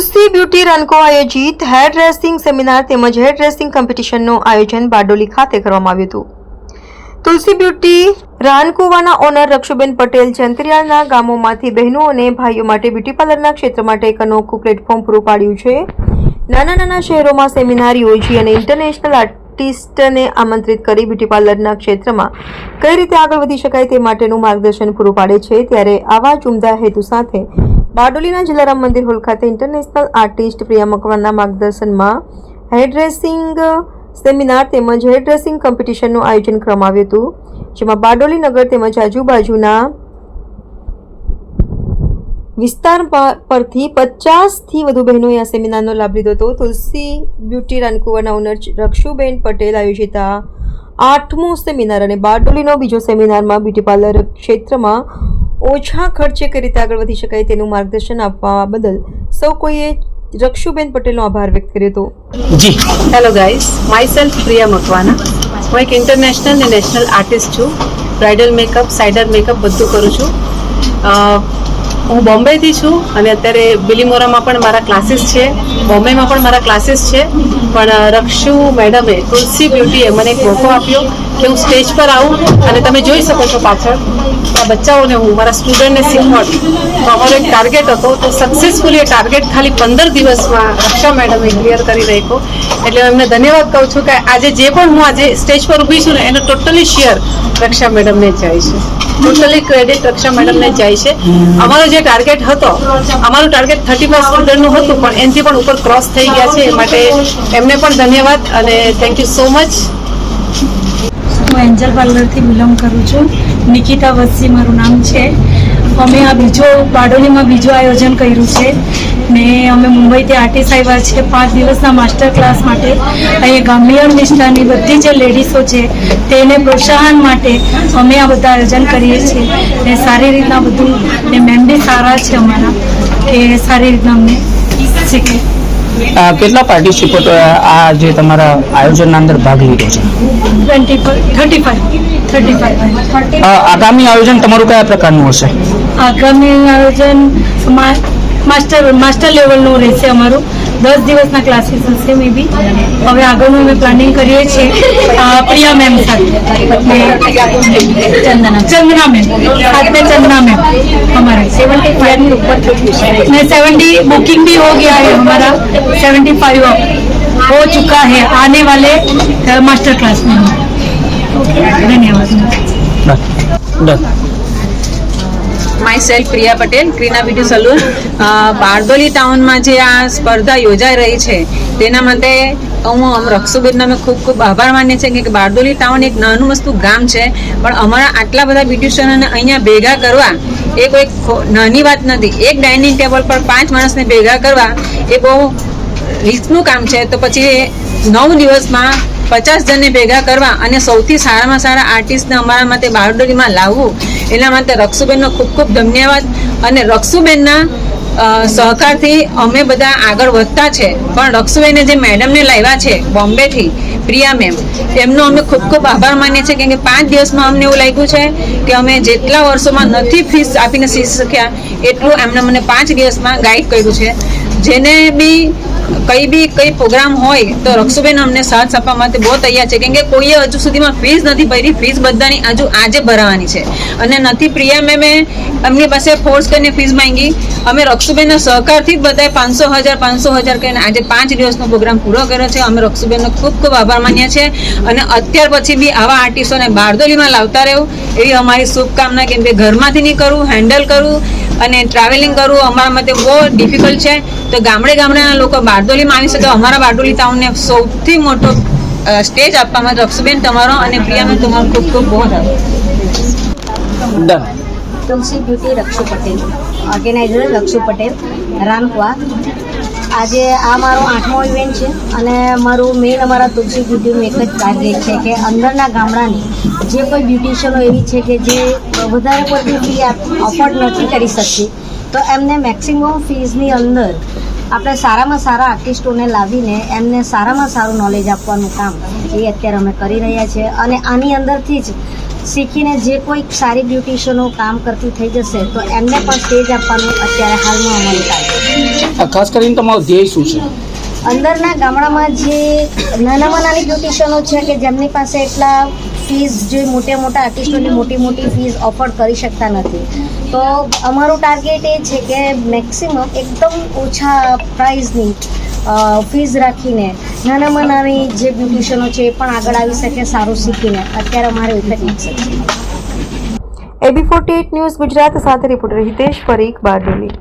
તુલસી beauty રનકો આયોજિત hair dressing seminar તેમજ હેર ડ્રેસિંગ કોમ્પિટિશનનું આયોજન બારડોલી ખાતે કરવામાં આવ્યું હતું. તુલસી બ્યુટી રાનકુવાના ઓનર રક્ષુબેન પટેલ છે ગામોમાંથી બહેનો અને ભાઈઓ માટે બ્યુટી પાર્લરના ક્ષેત્ર માટે એક અનોખું પ્લેટફોર્મ પૂરું પાડ્યું છે. નાના નાના શહેરોમાં સેમિનાર યોજી અને ઇન્ટરનેશનલ આર્ટિસ્ટને આમંત્રિત કરી બ્યુટી પાર્લરના ક્ષેત્રમાં કઈ રીતે આગળ વધી શકાય તે માટેનું માર્ગદર્શન પૂરું પાડે છે, ત્યારે આવા જ ઉમદા હેતુ સાથે બારડોલીના જલારામ મંદિર હોલ ખાતે ઇન્ટરનેશનલ આર્ટિસ્ટ પ્રિયા મકવાના માર્ગદર્શનમાં હેરડ્રેસિંગ સેમિનાર તેમજ હેરડ્રેસિંગ કોમ્પિટિશનનું આયોજન કરવામાં આવ્યું હતું, જેમાં બારડોલી નગર તેમજ આજુબાજુના વિસ્તાર પર- પરથી પચાસથી વધુ બહેનોએ આ સેમિનારનો લાભ લીધો હતો. તુલસી બ્યુટી રાનકુવાના ઓનર રક્ષુબેન પટેલ આયોજિત આઠમો સેમિનાર અને બારડોલીનો બીજો સેમિનારમાં બ્યુટી પાર્લર ક્ષેત્રમાં ઓછા ખર્ચે કઈ રીતે આગળ વધી શકાય તેનું માર્ગદર્શન આપવા બદલ સૌ કોઈએ રક્ષુબેન પટેલનો આભાર વ્યક્ત કર્યો હતો. જી. Hello guys myself Priya Makwana હું એક ઇન્ટરનેશનલ ને નેશનલ આર્ટિસ્ટ છું. બ્રાઇડલ મેકઅપ સાઇડર મેકઅપ બધું કરું છું. અ, હું બોમ્બેથી છું અને અત્યારે બિલીમોરામાં પણ મારા ક્લાસીસ છે. બોમ્બેમાં પણ મારા ક્લાસીસ છે. પણ રક્ષુ મેડમે તુલસી બ્યુટીએ મને એક મોકો આપ્યો કે હું સ્ટેજ પર આવું અને તમે જોઈ શકો છો પાછળ આ બચ્ચાઓને હું, મારા સ્ટુડન્ટને શીખવાડું. તો અમારો એક ટાર્ગેટ હતો તો સક્સેસફુલી એ ટાર્ગેટ ખાલી પંદર દિવસમાં રક્ષા મેડમે ક્લિયર કરી નાખ્યો એટલે એમને ધન્યવાદ કહું છું કે આજે જે પણ હું આજે સ્ટેજ પર ઊભી છું ને, એનો ટોટલી શેર રક્ષા મેડમને જાય છે. ટોટલી ક્રેડિટ રક્ષા મેડમને જાય છે. અમારો જે ટાર્ગેટ હતો, અમારું ટાર્ગેટ થર્ટી ફાઈવ સ્ટુડન્ટનું હતું, પણ એનાથી પણ ઉપર ક્રોસ થઈ ગયા છે એ માટે એમને પણ ધન્યવાદ અને થેન્ક યુ સો મચ હું એન્જલ પાર્લરથી બિલોંગ કરું છું. નિકિતા વસ્સી મારું નામ છે. અમે આ બીજો બારડોલીમાં બીજું આયોજન કર્યું છે. ને અમે મુંબઈથી આર્ટિસ્ટ આવ્યા છે પાંચ દિવસના માસ્ટર ક્લાસ માટે. અહીંયા ગામ્ભીર નિષ્ઠાની બધી જે લેડીઝો છે તેને પ્રોત્સાહન માટે અમે આ બધા આયોજન કરીએ છીએ. ને સારી રીતના બધું ને મેમ બી સારા છે અમારા કે સારી રીતના અમને શીખે. કેટલા પાર્ટિસિપેટો આ જે તમારા આયોજનના અંદર ભાગ લીધો છે? ટ્વેન્ટી થર્ટી ફાઈવ આગામી આયોજન તમારું કયા પ્રકારનું હશે આગામી આયોજન મા- માસ્ટર માસ્ટર લેવલનું રહેશે અમારું દસ દિવસના ક્લાસીસ હશે મે બી હવે આગળનું અમે પ્લાનિંગ કરીએ છીએ અ, પ્રિયા મેમ સાથે ચંદના ચંદના મેમ સાથે ચંદના મેમ हमारे सेवेंटी फाइव के ऊपर नहीं सेवेंटी बुकिंग भी हो गया है हमारा सेवेंटी फाइव हो चुका है आने वाले अ, मास्टर क्लास में my myself Priya Patel Krina beauty salon. Bardoli ટાઉનમાં જે આ સ્પર્ધા યોજાઈ રહી છે તેના માટે હું રક્ષુબેનનો અમે ખૂબ ખૂબ આભાર માનીએ છીએ કે બારડોલી ટાઉન એક નાનું મસ્તું ગામ છે પણ અમારા આટલા બધા બ્યુટિશિયનોને અહીંયા ભેગા કરવા એ કોઈ નાની વાત નથી. એક ડાઇનિંગ ટેબલ પર પાંચ માણસને ભેગા કરવા એ બહુ રિસ્કનું કામ છે. તો પછી નવ દિવસમાં પચાસ જણને ભેગા કરવા અને સૌથી સારામાં સારા આર્ટિસ્ટને અમારા માટે બારડોલીમાં લાવવું, એના માટે રક્ષુબેનનો ખૂબ ખૂબ ધન્યવાદ. અને રક્ષુબેનના સહકારથી અમે બધા આગળ વધતા છે. પણ રક્ષુબેને જે મેડમને લાવ્યા છે, બોમ્બેથી, પ્રિયા મેમ, એમનો અમે ખૂબ ખૂબ આભાર માનીએ છીએ. કેમ કે પાંચ દિવસમાં અમને એવું લાગ્યું છે કે અમે જેટલા વર્ષોમાં નથી ફીસ આપીને શીખી શક્યા, એટલું એમને મને પાંચ દિવસમાં ગાઈડ કર્યું છે. જેને બી કઈ બી કઈ પ્રોગ્રામ હોય તો રક્ષુબેન અમને સાથ આપવા માટે બહુ તૈયાર છે. કેમ કે કોઈએ હજુ સુધીમાં ફીસ નથી ભરી. ફીસ બધાની હજુ આજે ભરવાની છે. અને નથી, પ્રિયા મેમે એમની પાસે ફોર્સ કરીને ફીસ માંગી. અમે રક્ષુબેનના સહકારથી જ બધાએ પાંચસો હજાર પાંચસો હજાર કરીને આજે પાંચ દિવસનો પ્રોગ્રામ પૂરો કર્યો છે. અમે રક્ષુબેનનો ખૂબ ખૂબ આભાર માનીએ છીએ. અને અત્યાર પછી બી આવા આર્ટિસ્ટોને બારદોલીમાં લાવતા રહેવું એવી અમારી શુભકામના કેમ કે ઘરમાંથી નહીં કરવું હેન્ડલ કરવું અને ટ્રાવેલિંગ કરવું અમારા માટે બહુ ડિફિકલ્ટ છે. તો ગામડે ગામડાના લોકો બારડોલી માની શકે તો અમારા બારડોલી ટાઉનને સૌથી મોટો સ્ટેજ આપવામાં રક્ષુબેન તમારો અને પ્રિયાનો તમારો ખૂબ ખૂબ બહુ આભાર. Done Tulsi beauty Rakshu Patel organiser Rakshu Patel રામકવા. આજે આ મારો આઠમો ઇવેન્ટ છે અને મારું મેઇન અમારા તુલસી બ્યુટીનું એક જ ટાર્ગેટ છે કે અંદરના ગામડાની જે કોઈ બ્યુટિશિયનો એવી છે કે જે વધારે પડતી ફી અફોર્ડ નથી કરી શકતી તો એમને મેક્સિમમ ફીઝની અંદર આપણે સારામાં સારા આર્ટિસ્ટોને લાવીને એમને સારામાં સારું નોલેજ આપવાનું કામ એ અત્યારે અમે કરી રહ્યા છીએ. અને આની અંદરથી જ શીખીને જે કોઈ સારી બ્યુટિશિયનો કામ કરતી થઈ જશે તો એમને પણ સ્ટેજ આપવાનું અત્યારે હાલમાં અમલ થાય ખાસ કરીને તમારો ધ્યેય શું છે? અંદરના ગામડામાં જે નાનામાં નાની બ્યુટિશિયનો છે કે જેમની પાસે એટલા ફીસ જે મોટા મોટા આર્ટિસ્ટોની મોટી મોટી ફીઝ ઓફર કરી શકતા નથી. તો અમારું ટાર્ગેટ એ છે કે મેક્સિમમ એકદમ ઓછા પ્રાઇઝની ફીઝ રાખીને, નાનામાં નાની જે બ્યુટિશિયનો છે એ પણ આગળ આવી શકે સારું શીખીને. અત્યારે અમારે ઇફેક્ટ મકસદ છે. એબી ફોર્ટી ન્યૂઝ ગુજરાત સાથે રિપોર્ટર હિતેશ પરીખ, બારડોલી.